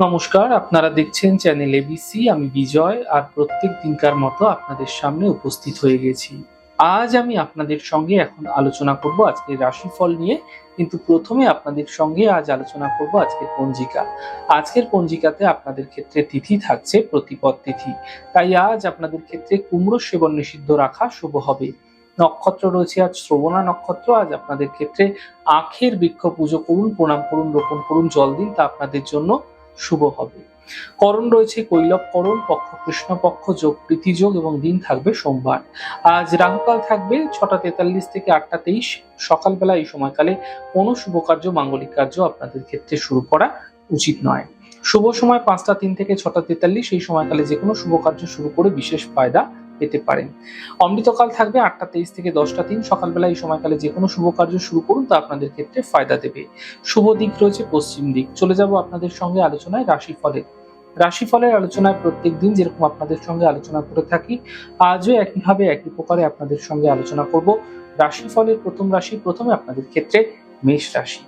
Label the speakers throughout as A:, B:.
A: নমস্কার, আপনারা দেখছেন চ্যানেল এবিসি আমি বিজয়, আর প্রত্যেক দিনকার মতো আপনাদের সামনে উপস্থিত হয়ে গেছি। আজ আমি আপনাদের সঙ্গে এখন আলোচনা করব আজকের রাশিফল নিয়ে, কিন্তু প্রথমে আপনাদের সঙ্গে আজ আলোচনা করব আজকের পঞ্জিকা। আজকের পঞ্জিকাতে আপনাদের ক্ষেত্রে তিথি থাকছে প্রতিপদ তিথি। তাই আজ আপনাদের ক্ষেত্রে কুমড়ো সেবন নিষিদ্ধ রাখা শুভ হবে। নক্ষত্র রয়েছে আজ শ্রবণা নক্ষত্র, আজ আপনাদের ক্ষেত্রে আখের বৃক্ষ পুজো করুন, প্রণাম করুন, রোপণ করুন, জল দিন, তা আপনাদের জন্য শুভ হবে। করণ রয়েছে কৈলব করণ, পক্ষ কৃষ্ণপক্ষ যোগ প্রীতিযোগ এবং দিন থাকবে সোমবার। আজ রাহুকাল থাকবে ছটা তেতাল্লিশ থেকে আটটা তেইশ। সকালবেলা এই সময়কালে কোনো শুভ কার্য, মাঙ্গলিক কার্য আপনাদের ক্ষেত্রে শুরু করা উচিত নয়। শুভ সময় পাঁচটা তিন থেকে ছটা তেতাল্লিশ। এই সময়কালে যে কোনো শুভ কার্য শুরু করে বিশেষ ফায়দা পেতে পারেন। অমৃতকাল থাকবে আটটা তেইশ থেকে দশটা তিন। সকালবেলা এই সময়কালে যে কোনো শুভ কার্য শুরু করুন, তা আপনাদের ক্ষেত্রে ফায়দা দেবে। শুভ দিক রয়েছে পশ্চিম দিক। চলে যাব আপনাদের সঙ্গে আলোচনায় রাশিফলের। রাশিফলের আলোচনায় প্রত্যেক দিন যেরকম আপনাদের সঙ্গে আলোচনা করে থাকি, আজও একইভাবে একই প্রকারে আপনাদের সঙ্গে আলোচনা করব। রাশিফলের প্রথম রাশি প্রথমে আপনাদের ক্ষেত্রে মেষ রাশি।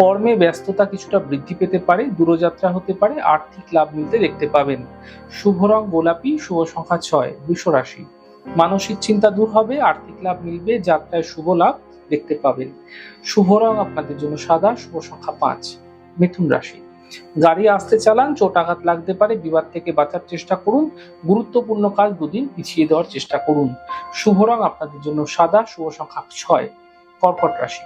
A: কর্মে ব্যস্ততা কিছুটা বৃদ্ধি পেতে পারে, দূরযাত্রা হতে পারে, আর্থিক লাভ মিলতে দেখতে পাবেন। শুভ রং গোলাপি, শুভ সংখ্যা ছয়, বৃষ রাশি। মানসিক চিন্তা দূর হবে, আর্থিক লাভ মিলবে, যাত্রায় শুভ লাভ দেখতে পাবেন। শুভ রং আপনাদের জন্য সাদা, শুভ সংখ্যা পাঁচ, মিথুন রাশি। গাড়ি আসতে চালান, চোট আঘাত লাগতে পারে, বিবাদ থেকে বাঁচার চেষ্টা করুন, গুরুত্বপূর্ণ কাজ দুদিন পিছিয়ে দেওয়ার চেষ্টা করুন। শুভ রং আপনাদের জন্য সাদা, শুভ সংখ্যা ছয় কর্কট রাশি।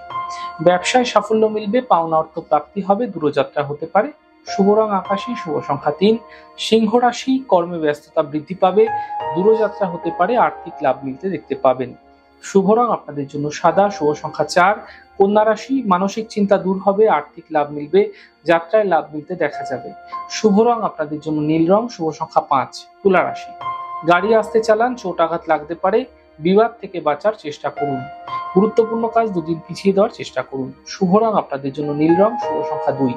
A: ব্যবসায় সাফল্য মিলবে, পাওনা অর্থ প্রাপ্তি হবে, দূরযাত্রা হতে পারে। শুভ রং আকাশী, শুভ সংখ্যা তিন। সিংহ রাশি কর্মে ব্যস্ততা বৃদ্ধি পাবে, দূরযাত্রা হতে পারে, আর্থিক লাভ মিলতে দেখতে পাবেন। শুভ রং আপনাদের জন্য সাদা, শুভ সংখ্যা চার। কন্যা রাশি মানসিক চিন্তা দূর হবে, আর্থিক লাভ মিলবে, যাত্রায় লাভ মিলতে দেখা যাবে। শুভ রং আপনাদের জন্য নীল রং, শুভ সংখ্যা পাঁচ। তুলা রাশি। গাড়ি আসতে চালান, চোট আঘাত লাগতে পারে বিবাদ থেকে বাঁচার চেষ্টা করুন। গুরুত্বপূর্ণ কাজ দুদিন পিছিয়ে দেওয়ার চেষ্টা করুন। শুভ রং আপনাদের জন্য নীল রং, শুভ সংখ্যা দুই।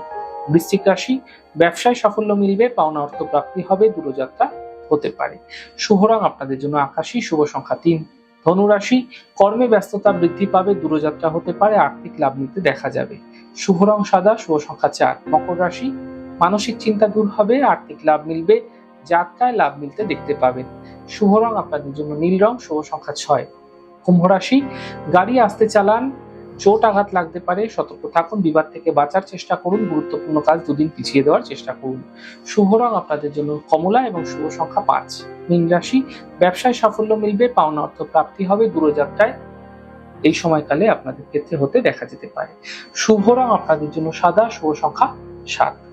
A: বৃশ্চিক রাশি, ব্যবসায় সাফল্য মিলবে, পাওনা অর্থ প্রাপ্তি হবে, দূরযাত্রা হতে পারে। শুভ রং আপনাদের জন্য আকাশী, শুভ সংখ্যা তিন। ধনুরাশি কর্মে ব্যস্ততা বৃদ্ধি পাবে, দূরযাত্রা হতে পারে, আর্থিক লাভ নিতে দেখা যাবে। শুভ রং সাদা, শুভ সংখ্যা চার। মকর রাশি, মানসিক চিন্তা দূর হবে, আর্থিক লাভ মিলবে, যাত্রায় লাভ মিলতে দেখতে পাবেন। শুভ রং আপনাদের জন্য নীল রং, শুভ সংখ্যা ছয়। কুম্ভ রাশি, গাড়ি আসতে চালান, চোট আঘাত লাগতে পারে, সতর্ক থাকুন, বিবাদ থেকে বাঁচার চেষ্টা করুন, গুরুত্বপূর্ণ কাজ দুদিন পিছিয়ে দেওয়ার চেষ্টা করুন। শুভ রং আপনাদের জন্য কমলা এবং শুভ সংখ্যা পাঁচ। মীন রাশি, ব্যবসায় সাফল্য মিলবে, পাওনা অর্থ প্রাপ্তি হবে, দূরযাত্রায় এই সময়কালে আপনাদের ক্ষেত্রে হতে দেখা যেতে পারে। শুভ রং আপনাদের জন্য সাদা, শুভ সংখ্যা সাত।